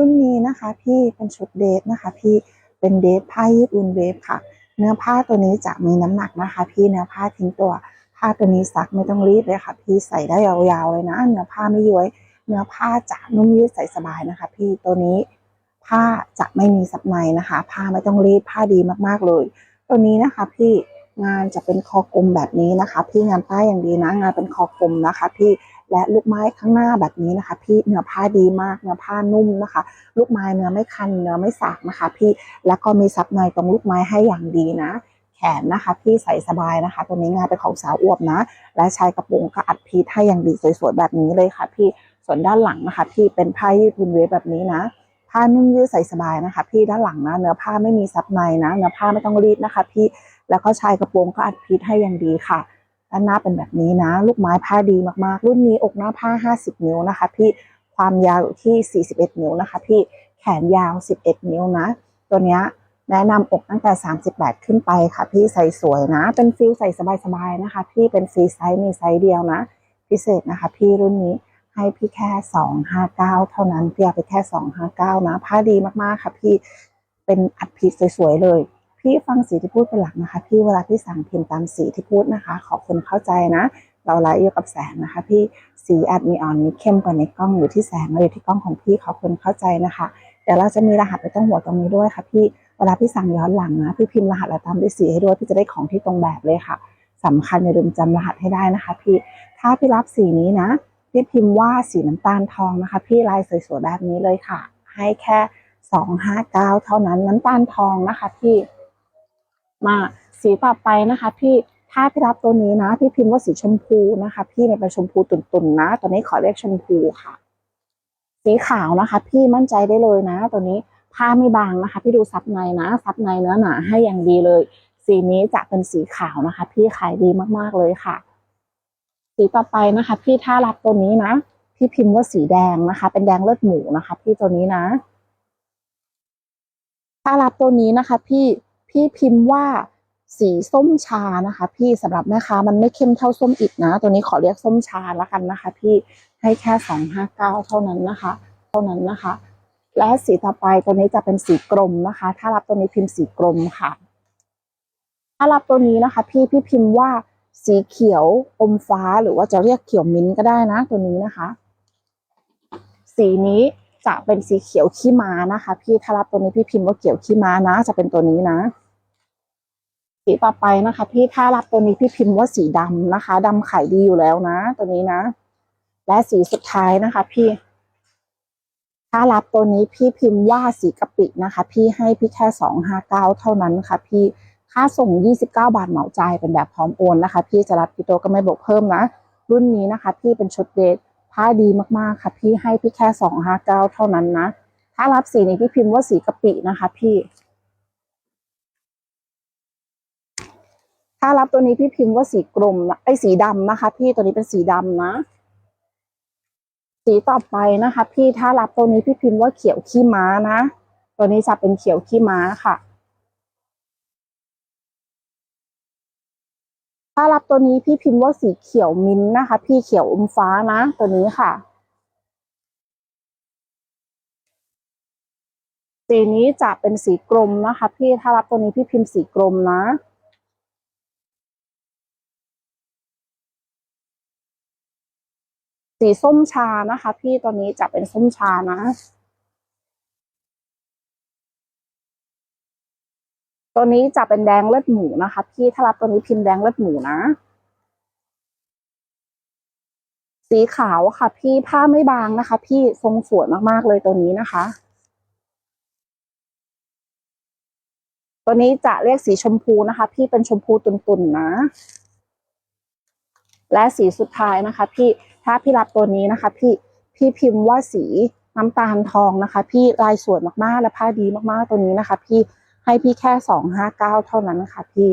รุ่นนี้นะคะ พี่เป็นชุดเดทนะคะ พี่เป็นเดทผ้ายืดอุ่นเวฟค่ะ เนื้อผ้าตัวนี้จะมีน้ำหนักนะคะ พี่เนื้อผ้าทิ้งตัวผ้าตัวนี้ซักไม่ต้องรีดเลยค่ะ พี่ใส่ได้ยาวๆเลยนะเนื้อผ้าไม่ย้วย เนื้อผ้าจะนุ่มยืดใส่สบายนะคะ พี่ตัวนี้ผ้าจะไม่มีซับในนะคะ ผ้าไม่ต้องรีดผ้าดีมากๆเลย ตัวนี้นะคะ พี่ งานจะเป็นคอกลมแบบนี้นะคะ พี่งานป้ายอย่างดีนะ งานเป็นคอกลมนะคะ พี่และลูกไม้ข้างหน้าแบบนี้นะคะ พี่เนื้อผ้าดีมากเนื้อผ้านุ่มนะคะ ลูกไม้เนื้อไม่คันเนื้อไม่สากนะคะ พี่แล้วก็มีซับในตรงลูกไม้ให้อย่างดีนะแขนนะคะพี่ใส่สบายนะคะ ตัวนี้งานเป็นของสาวอวบนะ และชายกระโปรงก็อัดพีทให้อย่างดีสวยๆแบบนี้เลยค่ะ พี่ส่วนด้านหลังนะคะพี่เป็นผ้ายืดวินเวฟแบบนี้นะ ผ้านุ่มยืดใส่สบายนะคะ พี่ด้านหลังนะ เนื้อผ้าไม่มีซับในนะ เนื้อผ้าไม่ต้องรีดนะคะ พี่ แล้วก็ชายกระโปรงก็อัดพีทให้อย่างดีค่ะด้านหน้าเป็นแบบนี้นะ ลูกไม้ผ้าดีมากๆ รุ่นนี้อกหน้าผ้า 50 นิ้วนะคะ พี่ความยาวอยู่ที่ 41 นิ้วนะคะ พี่แขนยาว 11 นิ้วนะ ตัวเนี้ยแนะนำอกตั้งแต่ 38 ขึ้นไปค่ะ พี่ใส่สวยนะ เป็นฟิลใส่สบายๆนะคะ พี่เป็นฟรีไซส์มีไซส์เดียวนะ พิเศษนะคะ พี่รุ่นนี้ให้พี่แค่ 259 เท่านั้นพี่เอาไปแค่ 259 นะ ผ้าดีมากๆค่ะ พี่เป็นอัดพีทสวยๆเลย พี่ฟังสีที่พูดเป็นหลักนะคะ พี่เวลาพี่สั่งพิมพ์ตามสีที่พูดนะคะ ขอคนเข้าใจนะ เราไลฟ์อยู่กับแสงนะคะ พี่สีอาจมีอ่อนมีเข้มกว่าในกล้องอยู่ที่แสงเลยที่กล้องของพี่ขอคนเข้าใจนะคะเดี๋ยวเราจะมีรหัสไปต้องหัวตรงนี้ด้วยค่ะ พี่เวลาพี่สั่งย้อนหลังนะพี่พิมพ์รหัสและตามด้วยสีให้ด้วยพี่จะได้ของที่ตรงแบบเลยค่ะสำคัญอย่าลืมจำรหัสให้ได้นะคะ พี่ถ้าพี่รับสีนี้นะพี่พิมพ์ว่าสีน้ำตาลทองนะคะ พี่ลายสวยๆแบบนี้เลยค่ะ ให้แค่259เท่านั้นน้ำตาลทองนะคะพี่ มาสีต่อไปนะคะ พี่ถ้าพี่รับตัวนี้นะพี่พิมพ์ว่าสีชมพูนะคะ พี่มันเป็นชมพูตุ่นๆนะตัวนี้ขอเรียกชมพูค่ะ สีขาวนะคะ พี่มั่นใจได้เลยนะ ตัวนี้ผ้าไม่บางนะคะ พี่ดูซับในนะซับในเนื้อหนาให้อย่างดีเลย สีนี้จะเป็นสีขาวนะคะ พี่ขายดีมากๆเลยค่ะ สีต่อไปนะคะ พี่ถ้ารับตัวนี้นะพี่พิมพ์ว่าสีแดงนะคะ เป็นแดงเลือดหมูนะคะ พี่ตัวนี้นะถ้ารับตัวนี้นะคะ พี่ พี่พิมพ์ว่าสีส้มชานะคะ พี่สำหรับแม่ค้ามันไม่เข้มเท่าส้มอิดนะ ตัวนี้ขอเรียกส้มชาล้วกันนะคะ พี่ให้แค่สองห้าเก้าเท่านั้นนะคะ เท่านั้นนะคะ และสีต่อไปตัวนี้จะเป็นสีกรมนะคะ ถ้ารับตัวนี้พิมพ์สีกรมค่ะ ถ้ารับตัวนี้นะคะ พี่พี่พิมพ์ว่าสีเขียวอมฟ้าหรือว่าจะเรียกเขียวมิ้นท์ก็ได้นะ ตัวนี้นะคะ สีนี้จะเป็นสีเขียวขี้ม้านะคะ พี่ถ้ารับตัวนี้พี่พิมพ์ว่าเขียวขี้ม้านะ จะเป็นตัวนี้นะ สีต่อไปนะคะพี่ถ้ารับตัวนี้พี่พิมพ์ว่าสีดำนะคะดำขายดีอยู่แล้วนะ ตัวนี้นะ และสีสุดท้ายนะคะ พี่ ถ้ารับตัวนี้พี่พิมพ์ว่าสีกะปินะคะ พี่ให้พี่แค่สองห้าเก้าเท่านั้นค่ะ พี่ค่าส่งยี่สิบเก้าบาทเหมาจ่ายเป็นแบบพร้อมโอนนะคะ พี่จะรับพี่โตก็ไม่บวกเพิ่มนะ รุ่นนี้นะคะ พี่เป็นชุดเดทผ้าดีมากๆค่ะ พี่ให้พี่แค่สองห้าเก้าเท่านั้นนะ ถ้ารับสีนี้พี่พิมพ์ว่าสีกะปินะคะ พี่ ถ้ารับตัวนี้พี่พิมพ์ว่าสีกรมไอ้สีดำนะคะ พี่ตัวนี้เป็นสีดำนะ สีต่อไปนะคะ พี่ถ้ารับตัวนี้พี่พิมพ์ว่าเขียวขี้ม้านะ ตัวนี้จะเป็นเขียวขี้ม้าค่ะ ถ้ารับตัวนี้พี่พิมพ์ว่าสีเขียวมิ้นนะคะ พี่เขียวอมฟ้านะ ตัวนี้ค่ะสีนี้จะเป็นสีกรมนะคะ พี่ถ้ารับตัวนี้พี่พิมพ์สีกรมนะ สีส้มชานะคะ พี่ตัวนี้จะเป็นส้มชานะ ตัวนี้จะเป็นแดงเลือดหมูนะคะ พี่ถ้ารับตัวนี้พิมพ์แดงเลือดหมูนะ สีขาวค่ะ พี่ผ้าไม่บางนะคะ พี่ทรงสวยมากๆเลยตัวนี้นะคะ ตัวนี้จะเรียกสีชมพูนะคะ พี่เป็นชมพูตุ่นๆนะ และสีสุดท้ายนะคะ พี่ ถ้าพี่รับตัวนี้นะคะ พี่พี่พิมพ์ว่าสีน้ำตาลทองนะคะ พี่ลายสวยมากๆและผ้าดีมากๆตัวนี้นะคะ พี่ให้พี่แค่สองห้าเก้าเท่านั้นค่ะพี่